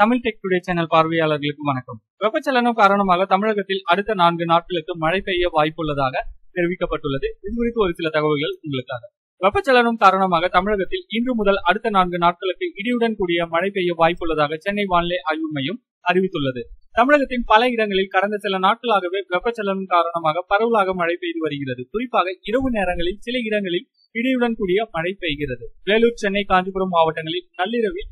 Tamil tech today channel பார்வையாளர்களுக்கு வணக்கம். வெப்பச்சலனம் காரணமாக தமிழகத்தில் அடுத்த நான்கு நாட்களுக்கு மழை பெய்ய வாய்ப்புள்ளதாக தெரிவிக்கப்பட்டுள்ளது. இது குறித்து ஒரு சில தகவல்கள் உங்களுக்காக. வெப்பச்சலனம் காரணமாக தமிழகத்தில் இன்று முதல் அடுத்த நான்கு நாட்களுக்கு இடியுடன் கூடிய மழை பெய்ய வாய்ப்புள்ளதாக சென்னை வானிலை ஆய்வு மையம் அறிவித்துள்ளது. தமிழகத்தின் பல இடங்களில் கடந்த சில நாட்களாகவே வெப்பச்சலனம் காரணமாக பரவலாக மழை பெய்து வருகிறது. குறிப்பாக இரவு நேரங்களில் சில இடங்களில் இடியுடன் கூடிய மழை பெய்கிறது. வேலூர் சென்னை காஞ்சிபுரம் மாவட்டங்களில் நள்ளிரவில்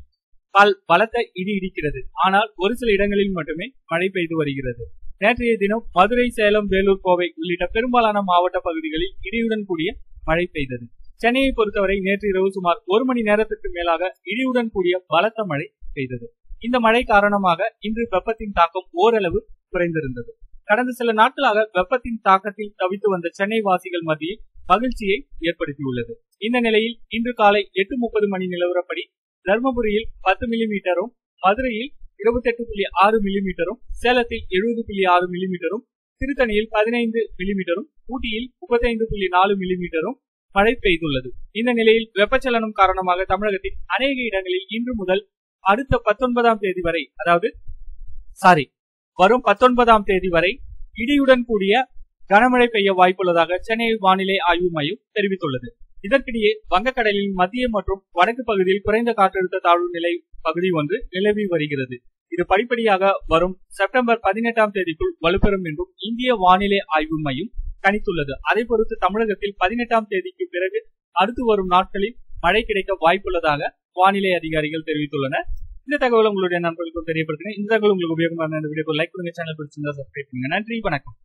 பல் பலத்த இடி இடிக்கிறது. ஆனால் ஒரு சில இடங்களில் மட்டுமே மழை பெய்து வருகிறது. நேற்றைய தினம் மதுரை சேலம் வேலூர் கோவை உள்ளிட்ட பெரும்பாலான மாவட்ட பகுதிகளில் இடியுடன் கூடிய மழை பெய்தது. சென்னையை பொறுத்தவரை நேற்று இரவு சுமார் ஒரு மணி நேரத்திற்கு மேலாக இடியுடன் கூடிய பலத்த மழை பெய்தது. இந்த மழை காரணமாக இன்று வெப்பத்தின் தாக்கம் ஓரளவு குறைந்திருந்தது. கடந்த சில நாட்களாக வெப்பத்தின் தாக்கத்தில் தவித்து வந்த சென்னை வாசிகள் மத்தியில் மகிழ்ச்சியை ஏற்படுத்தியுள்ளது. இந்த நிலையில் இன்று காலை எட்டு முப்பது மணி நிலவரப்படி தர்மபுரியில் பத்து மில்லிமீட்டரும் மதுரையில் இருபத்தி எட்டு புள்ளி ஆறு மில்லிமீட்டரும் சேலத்தில் எழுபது புள்ளி ஆறு மில்லிமீட்டரும் திருத்தணியில் பதினைந்து மில்லிமீட்டரும் ஊட்டியில் முப்பத்தைந்து புள்ளி நாலு மில்லிமீட்டரும் மழை பெய்துள்ளது. இந்த நிலையில் வெப்பச்சலனம் காரணமாக தமிழகத்தின் அநேக இடங்களில் இன்று முதல் அடுத்த பத்தொன்பதாம் தேதி வரை அதாவது சாரி வரும் பத்தொன்பதாம் தேதி வரை இடியுடன் கூடிய கனமழை பெய்ய வாய்ப்புள்ளதாக சென்னை வானிலை ஆய்வு மையம் தெரிவித்துள்ளது. இதற்கிடையே வங்கக்கடலின் மத்திய மற்றும் வடக்கு பகுதியில் குறைந்த காற்றழுத்த தாழ்வு நிலை பகுதி ஒன்று நிலவி வருகிறது. இது படிப்படியாக வரும் செப்டம்பர் பதினெட்டாம் தேதிக்குள் வலுப்பெறும் என்றும் இந்திய வானிலை ஆய்வு மையம் கணித்துள்ளது. அதை பொறுத்து தமிழகத்தில் பதினெட்டாம் தேதிக்கு பிறகு அடுத்து வரும் நாட்களில் மழை கிடைக்க வாய்ப்புள்ளதாக வானிலை அதிகாரிகள் தெரிவித்துள்ளனர். இந்த தகவல் உங்களுடைய நண்பர்களுக்கும் தெரியப்படுத்துங்க இந்த தகவல் உங்களுக்கு உபயோகமான இந்த வீடியோ லைக் பண்ணுங்க சேனல் பிடிச்சிருந்தா சப்ஸ்கிரைப் பண்ணுங்க. நன்றி. வணக்கம்.